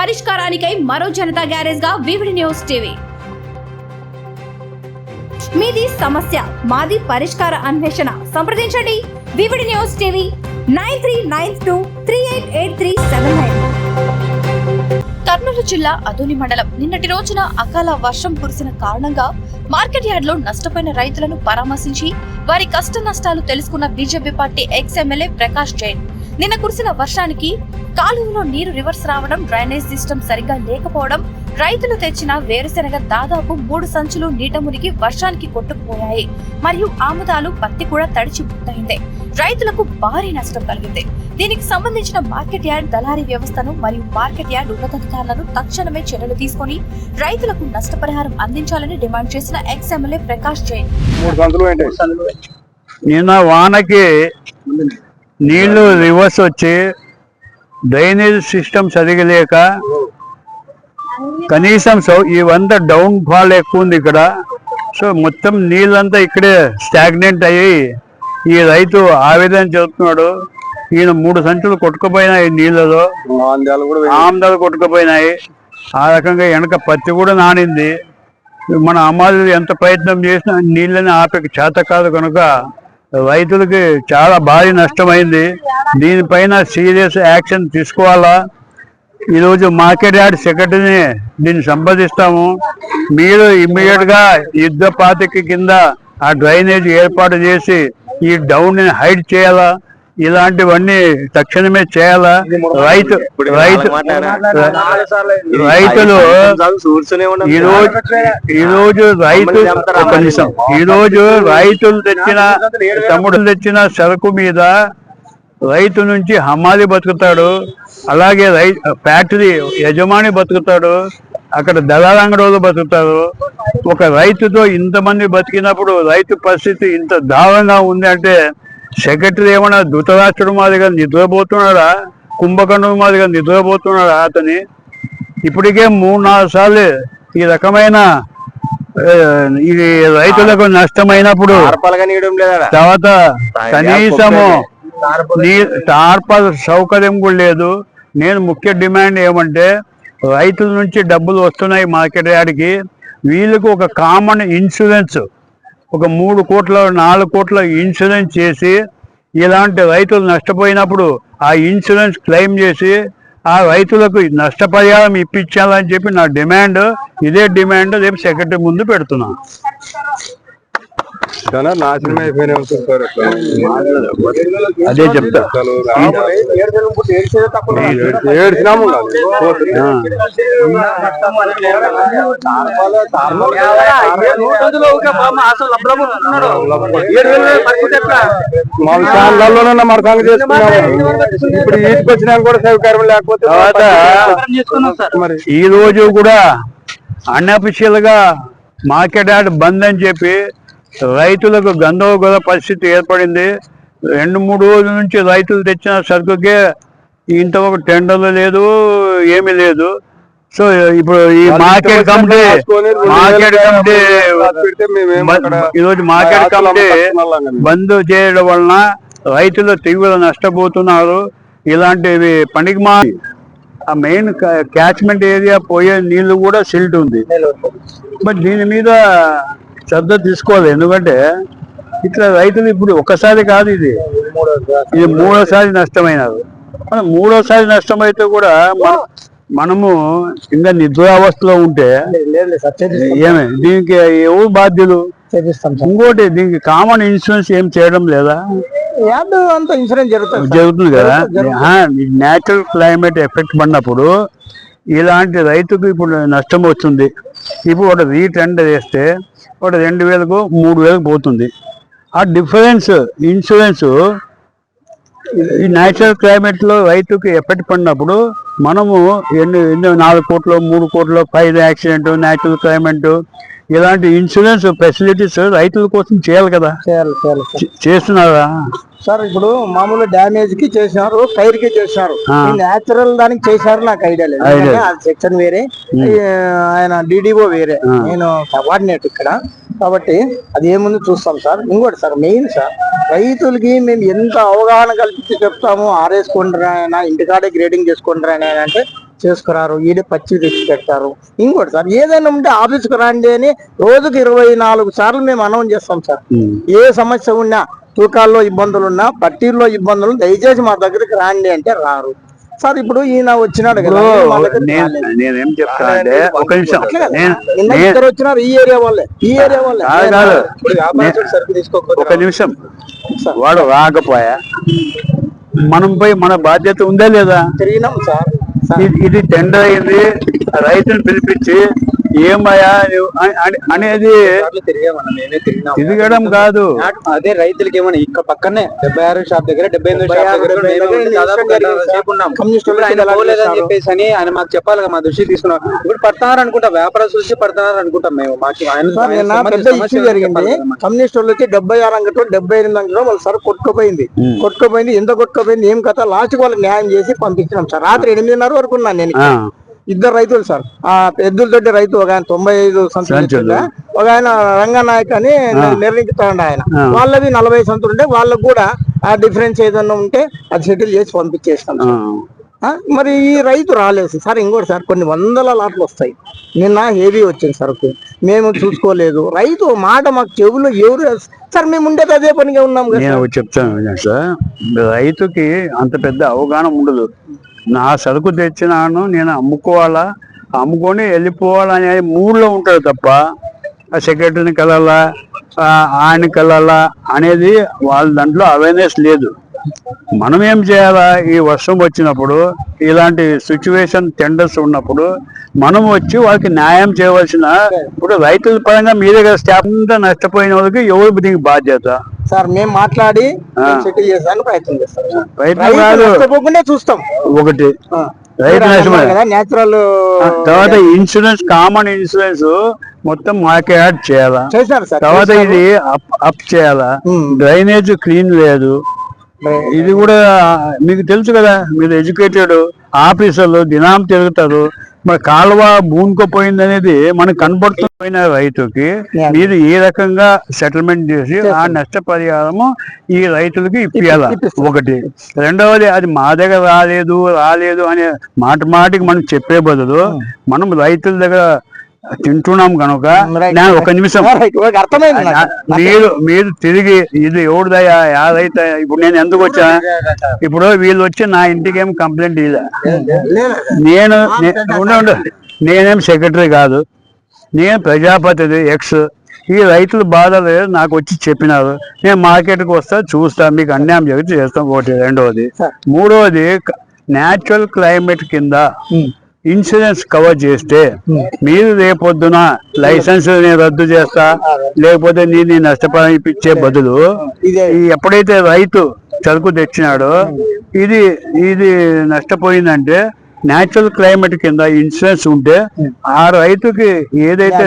పరిష్కారానికై మరో జనతా గ్యారేజ్గా VVD news TV. మీది సమస్య మాది పరిష్కార అన్వేషణ. సంప్రదించండి. VVD news TV nine three nine two three eight eight three seven nine. Kurnool జిల్లా అదోని మండలం నిన్నటి రోజున అకాల వర్షం కురిసిన కారణంగా మార్కెట్ యార్డ్లో నష్టపోయిన రైతులను పరామర్శించి వారి కష్ట నష్టాలు తెలుసుకున్న BJP party ex MLA Prakash Jain. నిన్న కురిసిన వర్షానికి కాలువలో నీరు రివర్స్ రావడం డ్రైనేజ్ సిస్టమ్ సరిగ్గా లేకపోవడం రైతులు తెచ్చిన వేరుశెనగ దాదాపు మూడు సంచులు నీట మునిగి వర్షానికి కొట్టుకుపోయాయి. మరియు ఆముదాలు పత్తి కూడా తడిచి పూర్తయింది రైతులకు భారీ నష్టం కలిగింది. దీనికి సంబంధించిన మార్కెట్ యార్డ్ దళారీ వ్యవస్థను మరియు మార్కెట్ యార్డ్ ఉన్నతాధికారులను తక్షణమే చర్యలు తీసుకొని రైతులకు నష్టపరిహారం అందించాలని డిమాండ్ చేసిన ఎక్స్ ఎమ్మెల్యే ప్రకాష్ జైన్. మూడు సంతులు ఏంటి? నిన్న వానకి నీళ్ళు రివర్స్ వచ్చి డ్రైనేజ్ సిస్టమ్ సరిగలేక కనీసం సో ఇవంతా డౌన్ ఫాల్ ఎక్కువ ఉంది ఇక్కడ. సో మొత్తం నీళ్ళంతా ఇక్కడే స్టాగ్నెంట్ అయ్యి ఈ రైతు ఆవేదన చెబుతున్నాడు ఈయన మూడు సంచులు కొట్టుకుపోయినాయి నీళ్ళలో. ఆమ్దాలు కొట్టుకుపోయినాయి. ఆ రకంగా వెనక పత్తి కూడా నానింది. మన అమ్మాయిలు ఎంత ప్రయత్నం చేసినా నీళ్ళని ఆపే చేత కాదు కనుక రైతులకి చాలా భారీ నష్టమైంది. దీనిపైన సీరియస్ యాక్షన్ తీసుకోవాలా? ఈరోజు మార్కెట్ యార్డ్ సెక్రటరీని దీన్ని సంప్రదిస్తాము. మీరు ఇమ్మీడియట్గా యుద్ధ పాతిక కింద ఆ డ్రైనేజ్ ఏర్పాటు చేసి ఈ డౌన్ని హైడ్ చేయాలా? ఇలాంటివన్నీ తక్షణమే చేయాలా? రైతు రైతు రైతులు చూస్తూనే ఉన్నాం. ఈ రోజు ఈ రోజు రైతు ఒక నిమిషం. ఈ రోజు రైతులు తెచ్చిన తమ్ముడు తెచ్చిన సరుకు మీద రైతు నుంచి హమాలి బతుకుతాడు. అలాగే రై ఫ్యాక్టరీ యజమాని బతుకుతాడు. అక్కడ దళాల అంగడోలు బతుకుతారు. ఒక రైతుతో ఇంతమంది బతికినప్పుడు రైతు పరిస్థితి ఇంత దారుణంగా ఉంది అంటే సెక్రటరీ ఏమన్నా ధృతరాష్ట్రుడు మాదిరిగా నిద్రపోతున్నాడా? కుంభకండు మాదిరిగా నిద్రపోతున్నాడా అతని? ఇప్పటికే మూడు నాలుగు సార్లు ఈ రకమైన ఈ రైతులకు నష్టమైనప్పుడు తర్వాత కనీసము టార్పల్ సౌకర్యం కూడా లేదు. నేను ముఖ్య డిమాండ్ ఏమంటే రైతుల నుంచి డబ్బులు వస్తున్నాయి మార్కెట్ యార్డ్కి. వీళ్ళకు ఒక కామన్ ఇన్సూరెన్స్ ఒక మూడు కోట్ల నాలుగు కోట్ల ఇన్సూరెన్స్ చేసి ఇలాంటి రైతులు నష్టపోయినప్పుడు ఆ ఇన్సూరెన్స్ క్లెయిమ్ చేసి ఆ రైతులకు నష్టపరిహారం ఇప్పించాలని చెప్పి నా డిమాండ్ ఇదే డిమాండ్ రేపు సెక్రటరీ ముందు పెడుతున్నాను చాలా నాశనం అయిపోయినాయి ఉంటుంది సార్. అదే చెప్తా ఏడ్చినాము ఉండాలి. పోతుంది. ఆ. మా విషయాలలోనే మన సంగతి చేసుకున్నాము ఇప్పుడు ఈటికి వచ్చినా కూడా సౌకర్యం లేకపోతే మరి ఈ రోజు కూడా అన్అఫిషియల్గా మార్కెట్ యార్డ్ బంద్ అని చెప్పి రైతులకు గందరగోళ పరిస్థితి ఏర్పడింది. రెండు మూడు రోజుల నుంచి రైతులు తెచ్చిన సరుకుకే ఇంతవరకు టెండర్లు లేదు ఏమీ లేదు. సో ఇప్పుడు ఈ మార్కెట్ కమిటీ మార్కెట్ కమిటీ పెడితే మేమేం అక్కడ ఈ రోజు మార్కెట్ కమిటీ. బంద్ చేయడం వలన రైతులు తీవ్ర నష్టపోతున్నారు. ఇలాంటివి పనికి మా ఆ మెయిన్ క్యాచ్మెంట్ ఏరియా పోయే నీళ్ళు కూడా సిల్ట్ ఉంది. బట్ దీని మీద శ్రద్ధ తీసుకోవాలి. ఎందుకంటే ఇట్లా రైతులు ఇప్పుడు ఒక్కసారి కాదు ఇది. ఇది మూడోసారి నష్టమైనది మనం మూడోసారి నష్టమైతే కూడా మనము ఇంకా నిద్రావస్థలో ఉంటే ఏమే? దీనికి ఎవరు బాధ్యులు? ఇంకోటి దీనికి కామన్ ఇన్సూరెన్స్ ఏం చేయడం లేదా? అంతా ఇన్సూరెన్స్ జరుగుతుంది జరుగుతుంది కదా నేచురల్ క్లైమేట్ ఎఫెక్ట్ పడినప్పుడు ఇలాంటి రైతుకు ఇప్పుడు నష్టం వస్తుంది ఇప్పుడు ఒక రీటెండర్ వేస్తే ఒకటి రెండు వేలకు మూడు వేలకు పోతుంది. ఆ డిఫరెన్స్ ఇన్సూరెన్స్ ఈ న్యాచురల్ క్లైమేట్లో రైతుకి ఎఫెక్ట్ పడినప్పుడు మనము ఎన్ని ఎన్ని నాలుగు కోట్లు మూడు కోట్లు ఫైర్ యాక్సిడెంట్ న్యాచురల్ క్లైమేట్ ఇలాంటి ఇన్సూరెన్స్ ఫెసిలిటీస్ రైతుల కోసం చేయాలి కదా. చేయాలి చేయాలి చేస్తున్నారా? సార్ ఇప్పుడు మామూలు డ్యామేజ్కి చేసినారు ఫైర్కి చేసినారు. నేచురల్ దానికి చేశారు నాకు ఐడియా లేదు. సెక్షన్ వేరే ఆయన డిడిఓ వేరే. నేను కోఆర్డినేట్ ఇక్కడ. కాబట్టి అది ఏముంది చూస్తాం సార్. ఇంకోటి సార్ మెయిన్ సార్ రైతులకి మేము ఎంత అవగాహన కల్పించి చెప్తాము? ఆరేసుకుంటారా ఇంటికాడే గ్రేడింగ్ చేసుకుంటారా అంటే చేసుకురారు ఈడే పచ్చి తెచ్చి పెడతారు ఇంకోటి సార్ ఏదైనా ఉంటే ఆఫీస్కి రండి అని రోజుకి ఇరవై నాలుగు సార్లు మేము అనౌన్స్ చేస్తాం సార్. ఏ సమస్య ఉన్నా తూకాల్లో ఇబ్బందులు ఉన్నా పట్టీల్లో ఇబ్బందులు దయచేసి మా దగ్గరికి రాండి అంటే రారు. సార్ ఇప్పుడు ఈయన వచ్చినాడు కదా నేను చెప్తాను అంటే ఒక నిమిషం. ఇద్దరు వచ్చినారు ఈ ఏరియా వాళ్ళే ఈ ఏరియా వాళ్ళే. ఒక నిమిషం. వాడు రాకపోయా? మనం పోయి మన బాధ్యత ఉందా లేదా? తిరిగినాం సార్. ఇది- ఇది టెండర్ అయింది రైతుని పిలిపించి ఏమయ్యా అనేది తిరగడం కాదు. అదే రైతులకి ఏమన్నా ఇక్కడ పక్కనే డెబ్బై ఆరు షాప్ దగ్గర డెబ్బై ఎనిమిది షాప్ దగ్గర? చెప్పేసి అని ఆయన మాకు చెప్పాలి కదా మా దృష్టి తీసుకున్నాం. ఇప్పుడు పడుతున్నారు అనుకుంటా వ్యాపారస్తులు వచ్చి పడుతున్నారు అనుకుంటాం మేము. మాకు సార్ జరిగింది. కమ్యూనిస్ట్ వాళ్ళకి డెబ్బై ఆరు అంగట్లో డెబ్బై ఎనిమిది అంగట్లో వాళ్ళ సరుకు కొట్టుకుపోయింది. కొట్టుకుపోయింది ఎంత కొట్టుకుపోయింది ఏం కథ? లాస్ట్ వాళ్ళకి న్యాయం చేసి పంపించినాం సార్. రాత్రి ఎనిమిదిన్నర వరకు ఉన్నాను నేను. ఇద్దరు రైతులు సార్. ఆ ఎద్దులతోటి రైతు ఒక ఆయన తొంభై ఐదు సంచులు. ఒక ఆయన రంగనాయక్ అని నిర్ణయిస్తాడు ఆయన. వాళ్ళవి నలభై సంతులు ఉంటే వాళ్ళకు కూడా ఆ డిఫరెన్స్ ఏదన్నా ఉంటే అది సెటిల్ చేసి పంపించేస్తాం మరి ఈ రైతు రాలేదు సార్. ఇంకోటి సార్ కొన్ని వందల లాట్లు వస్తాయి. నిన్న హెవీ వచ్చింది సరుకు మేము చూసుకోలేదు. రైతు మాట మాకు చెవులు ఎవరు సార్ మేము ఉండేది అదే పనిగా ఉన్నాం నేను చెప్తాను సార్. రైతుకి అంత పెద్ద అవగాహన ఉండదు. నా సరుకు తెచ్చినాను నేను అమ్ముకోవాలా? అమ్ముకొని వెళ్ళిపోవాలనే మూడ్లో ఉంటాడు తప్ప ఆ సెక్రటరీని కలాలా ఆయన ఆయనకి వెళ్ళాలా అనేది వాళ్ళ దాంట్లో అవేర్నెస్ లేదు. మనం ఏం చేయాలా? ఈ వర్షం వచ్చినప్పుడు ఇలాంటి సిచ్యువేషన్ టెండర్స్ ఉన్నప్పుడు మనం వచ్చి వాళ్ళకి న్యాయం చేయవలసిన ఇప్పుడు రైతుల పరంగా మీ దగ్గర స్టాఫ్ నష్టపోయిన వాళ్ళకి ఎవరు దీనికి బాధ్యత? సార్ మేము మాట్లాడి సెటిల్ చేసాను ప్రయత్నం చేస్తాం. చూస్తాం. ఒకటి. నేచురల్ తర్వాత ఇన్సూరెన్స్ కామన్ ఇన్సూరెన్స్ మొత్తం మాకే యాడ్ చేయాలా? తర్వాత ఇది అప్ అప్ చేయాలా. డ్రైనేజ్ క్లీన్ లేదు. ఇది కూడా మీకు తెలుసు కదా మీరు ఎడ్యుకేటెడ్ ఆఫీసర్లు దినాం తిరుగుతారు. మరి కాలువ భూమికోపోయింది అనేది మనకు కనబడుతున్న రైతుకి. మీరు ఏ రకంగా సెటిల్మెంట్ చేసి ఆ నష్టపరిహారము ఈ రైతులకి ఇప్పియాల. ఒకటి రెండవది అది మా దగ్గర రాలేదు రాలేదు అనే మాట మాటికి మనం చెప్పే బదులు మనం రైతుల దగ్గర తింటున్నాం కనుక. నేను ఒక నిమిషం. అర్థమైంది. మీరు మీరు తిరిగి ఇది ఎవరిదయ్యా యాదైతే ఇప్పుడు నేను ఎందుకు వచ్చా? ఇప్పుడు వీళ్ళు వచ్చి నా ఇంటికి ఏం కంప్లైంట్ లేదు. నేను ఉండు. నేనేం సెక్రటరీ కాదు. నేను ప్రజాపతిది ఎక్స్ ఈ రైతుల బాధలు నాకు వచ్చి చెప్పినారు. నేను మార్కెట్కి వస్తా చూస్తా మీకు అన్యాయం జరిగితే చేస్తాం. ఒకటి రెండవది. మూడవది న్యాచురల్ క్లైమేట్ కింద ఇన్సూరెన్స్ కవర్ చేస్తే మీరు రేపొద్దున లైసెన్స్ నేను రద్దు చేస్తా లేకపోతే నేను నష్టపరం ఇప్పించే బదులు ఎప్పుడైతే రైతు చెరుకు తెచ్చినాడో ఇది ఇది నష్టపోయిందంటే న్యాచురల్ క్లైమేట్ కింద ఇన్సూరెన్స్ ఉంటే ఆ రైతుకి ఏదైతే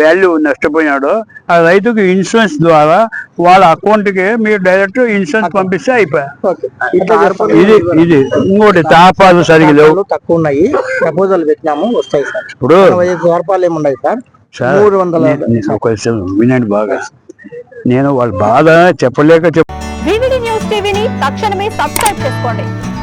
వాల్యూ నష్టపోయినాడో ఆ రైతుకి ఇన్సూరెన్స్ ద్వారా వాళ్ళ అకౌంట్కి మీరు డైరెక్ట్ ఇన్సూరెన్స్ పంపిస్తే అయిపోయా. చెప్పండి. ఇది ఇది ఇంకోటి తాపాలు సరిగా లేవు. తక్కువ ఉన్నాయి ప్రపోజల్ పెట్టినాము వస్తాయి సార్. ఇప్పుడు ఏమున్నాయి సార్? సార్ మూడు వందల వినండి బాగా. నేను వాళ్ళ బాధ చెప్పలేక చెప్ వివిడి న్యూస్ టీవీని తక్షణమే సబ్స్క్రైబ్ చేసుకోండి.